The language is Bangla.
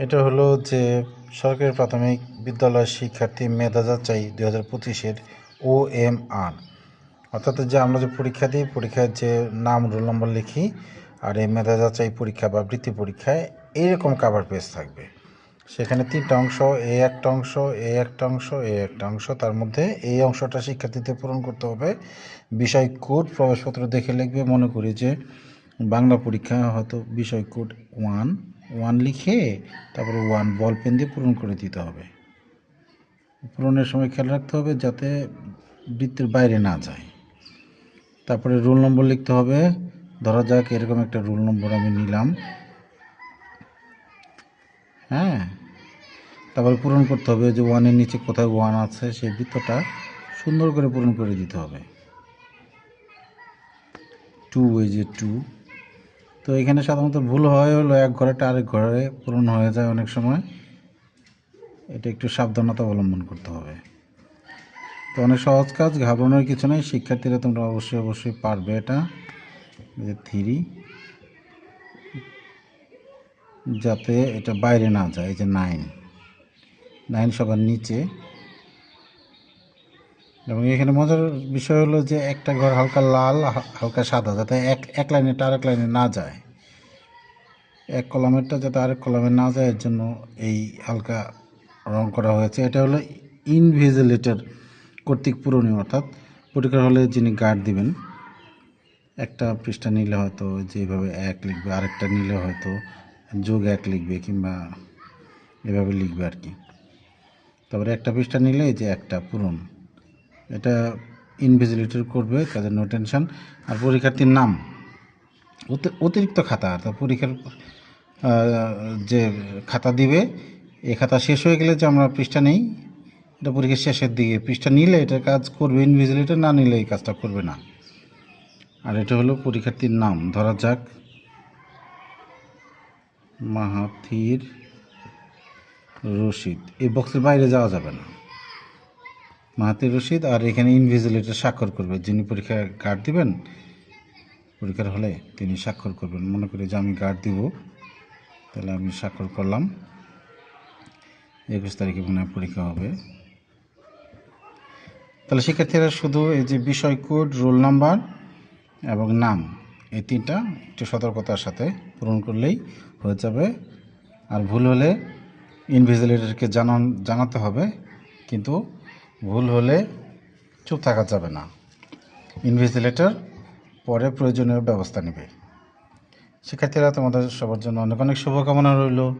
এটা হলো যে সরকারি প্রাথমিক বিদ্যালয় শিক্ষার্থী মেধা যাচাই দু হাজার পঁচিশের ও এম আর অর্থাৎ যে আমরা যে পরীক্ষা দিই, পরীক্ষার যে নাম, রোল নম্বর লিখি আর এই মেধা যাচাই পরীক্ষা বা বৃত্তি পরীক্ষায় এইরকম কাভার পেজ থাকবে। সেখানে তিনটা অংশ, এ একটা অংশ, এ একটা অংশ, এ একটা অংশ, তার মধ্যে এই অংশটা শিক্ষার্থীদের পূরণ করতে হবে। বিষয় কোড, প্রবেশপত্র দেখে লিখবে, মনে করি যে বাংলা পরীক্ষা হয়তো বিষয় কোড ওয়ান। ওয়ান লিখে তারপরে ওয়ান বল পেন দিয়ে পূরণ করে দিতে হবে। পূরণের সময় খেয়াল রাখতে হবে যাতে বৃত্তের বাইরে না যায়। তারপরে রোল নম্বর লিখতে হবে। ধরা যাক এরকম একটা রোল নম্বর আমি নিলাম। হ্যাঁ? তারপরে পূরণ করতে হবে যে ওয়ানের নিচে কোথায় ওয়ান আছে সেই বৃত্তটা সুন্দর করে পূরণ করে দিতে হবে। টু এই যে টু তো এখানে সাধারণত ভুল হয় হলো এক ঘরেটা আরেক ঘরে পূরণ হয়ে যায় অনেক সময়। এটা একটু সাবধানতা অবলম্বন করতে হবে। তো অনেক সহজ কাজ, ঘাবড়ানোর কিছু নেই। শিক্ষার্থীরা তোমরা অবশ্যই অবশ্যই পারবে এটা। যে থ্রি। যাতে এটা বাইরে না যায়, এই যে নাইন। নাইন সবার নিচে। এবং এখানে মজার বিষয় হলো যে একটা ঘর হালকা লাল হালকা সাদা, যাতে এক এক লাইনেটা আরেক লাইনে না যায়। এক কলামেরটা যাতে আরেক কলামে না যায়, এর জন্য এই হালকা রং করা হয়েছে। এটা হলো ইনভিজিলেটর কর্তৃক পূরণীয়, অর্থাৎ পরীক্ষার হলে যিনি গার্ড দিবেন, একটা পৃষ্ঠা নিলে হয়তো যেভাবে এক লিখবে, আরেকটা নিলে হয়তো যোগ এক লিখবে, কিংবা এভাবে লিখবে আর কি। তারপরে একটা পৃষ্ঠা নিলে যে একটা পূরণ। এটা ইনভিজিলেটর করবে তাদের নো টেনশন আর পরীক্ষার্থীর নাম। অতি- অতিরিক্ত খাতা অর্থাৎ পরীক্ষার যে খাতা দিবে, এই খাতা শেষ হয়ে গেলে যে আমরা পৃষ্ঠা নেই, এটা পরীক্ষার শেষের দিকে। পৃষ্ঠা নিলে এটা কাজ করবে ইনভিজিলেটর না নিলে এই কাজটা করবে না। আর এটা হলো পরীক্ষার্থীর নাম। ধরা যাক। মাহাথির রশিদ। এই বক্সের বাইরে যাওয়া যাবে না। মাহাতির রশিদ আর এখানে ইনভিজিলেটর স্বাক্ষর করবে। যিনি পরীক্ষা গার্ড দিবেন, পরীক্ষার হলে তিনি স্বাক্ষর করবেন। মনে করি যে আমি গার্ড দিব, তাহলে আমি স্বাক্ষর করলাম। একুশ তারিখে মনে পরীক্ষা হবে। তাহলে শিক্ষার্থীরা শুধু এই যে বিষয় কোড রোল নাম্বার এবং নাম, এই তিনটা একটু সতর্কতার সাথে পূরণ করলেই হয়ে যাবে। আর ভুল হলে ইনভিজিলেটরকে জানান, জানাতে হবে। কিন্তু ভুল হলে চুপ থাকা যাবে না। ইনভিজিলেটর পরে প্রয়োজনীয় ব্যবস্থা নেবে। শিক্ষার্থীরা, তোমাদের সবার জন্য অনেক অনেক শুভকামনা রইল।